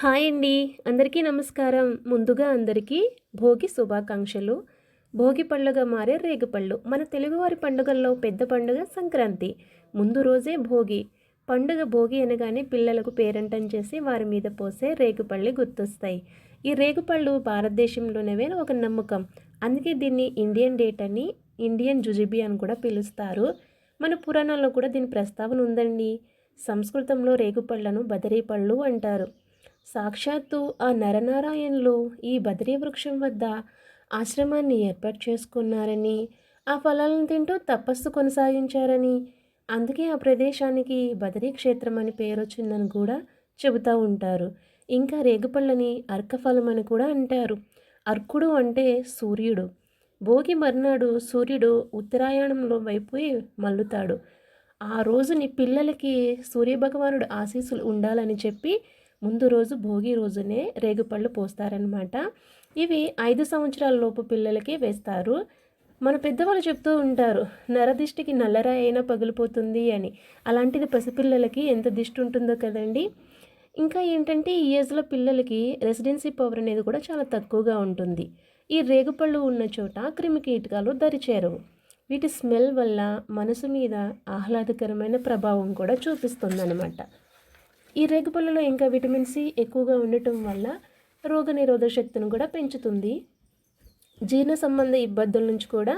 Hi అండి. అందరికీ నమస్కారం. ముందుగా అందరికీ భోగి శుభాకాంక్షలు. భోగి పండుగ మారే రేగుపళ్ళు మన తెలుగువారి పండుగల్లో పెద్ద పండుగ సంక్రాంతి. ముందు రోజే భోగి. పండుగ భోగి అనగానే పిల్లలకు పేరంటం చేసి వారి మీద పోసే రేగుపళ్ళు గుర్తొస్తాయి. ఈ రేగుపళ్ళు భారతదేశంలోనేవే ఒక నమ్మకం. అందుకే దీన్ని ఇండియన్ డేట్ అని ఇండియన్ జుజిబి అని కూడా పిలుస్తారు. మన పురాణాల్లో కూడా దీని ప్రస్తావన ఉందండి. సంస్కృతంలో రేగుపళ్ళను బదరీ పళ్ళు అంటారు. సాక్షాత్తు ఆ నరనారాయణులు ఈ బద్రీ వృక్షం వద్ద ఆశ్రమాన్ని ఏర్పాటు చేసుకున్నారని ఆ ఫలాలను తింటూ తపస్సు కొనసాగించారని అందుకే ఆ ప్రదేశానికి బదరీ క్షేత్రం అని పేరు వచ్చిందని కూడా చెబుతూ ఉంటారు. ఇంకా రేగుపళ్ళని అర్కఫలం అని కూడా అంటారు. అర్కుడు అంటే సూర్యుడు. భోగి మర్నాడు సూర్యుడు ఉత్తరాయణంలో వైపు మల్లుతాడు. ఆ రోజుని పిల్లలకి సూర్యభగవానుడు ఆశీస్సులు ఉండాలని చెప్పి ముందు రోజు భోగి రోజునే రేగుపళ్ళు పోస్తారనమాట ఇవి ఐదు సంవత్సరాల లోపు పిల్లలకి వేస్తారు. మన పెద్దవాళ్ళు చెప్తూ ఉంటారు నరదిష్టికి నల్లరాయి అయినా పగిలిపోతుంది అని. అలాంటిది పసిపిల్లలకి ఎంత దిష్టి ఉంటుందో కదండి. ఇంకా ఏంటంటే ఈ ఏజ్లో పిల్లలకి రెసిడెన్సీ పవర్ అనేది కూడా చాలా తక్కువగా ఉంటుంది. ఈ రేగుపళ్ళు ఉన్న చోట క్రిమి కీటకాలు దరిచేరవు. వీటి స్మెల్ వల్ల మనసు మీద ఆహ్లాదకరమైన ప్రభావం కూడా చూపిస్తుందన్నమాట. ఈ రేగుపళ్ళలో ఇంకా విటమిన్ సి ఎక్కువగా ఉండటం వల్ల రోగనిరోధక శక్తిని కూడా పెంచుతుంది. జీర్ణ సంబంధ ఇబ్బందుల నుంచి కూడా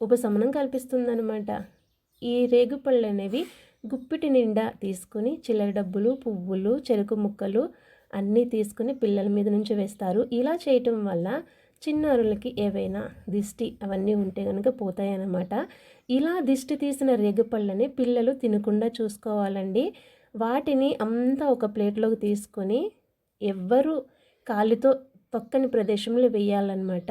ఉపశమనం కల్పిస్తుందన్నమాట. ఈ రేగుపళ్ళు అనేవి గుప్పిటి నిండా తీసుకుని చిల్లర డబ్బులు పువ్వులు చెరుకు ముక్కలు అన్నీ తీసుకుని పిల్లల మీద నుంచి వేస్తారు. ఇలా చేయటం వల్ల చిన్నారులకి ఏవైనా దిష్టి అవన్నీ ఉంటే కనుక పోతాయన్నమాట. ఇలా దిష్టి తీసిన రేగుపళ్ళని పిల్లలు తినకుండా చూసుకోవాలండి. వాటిని అంతా ఒక ప్లేట్లోకి తీసుకొని ఎవ్వరు కాలితో తొక్కని ప్రదేశంలో వేయాలన్నమాట.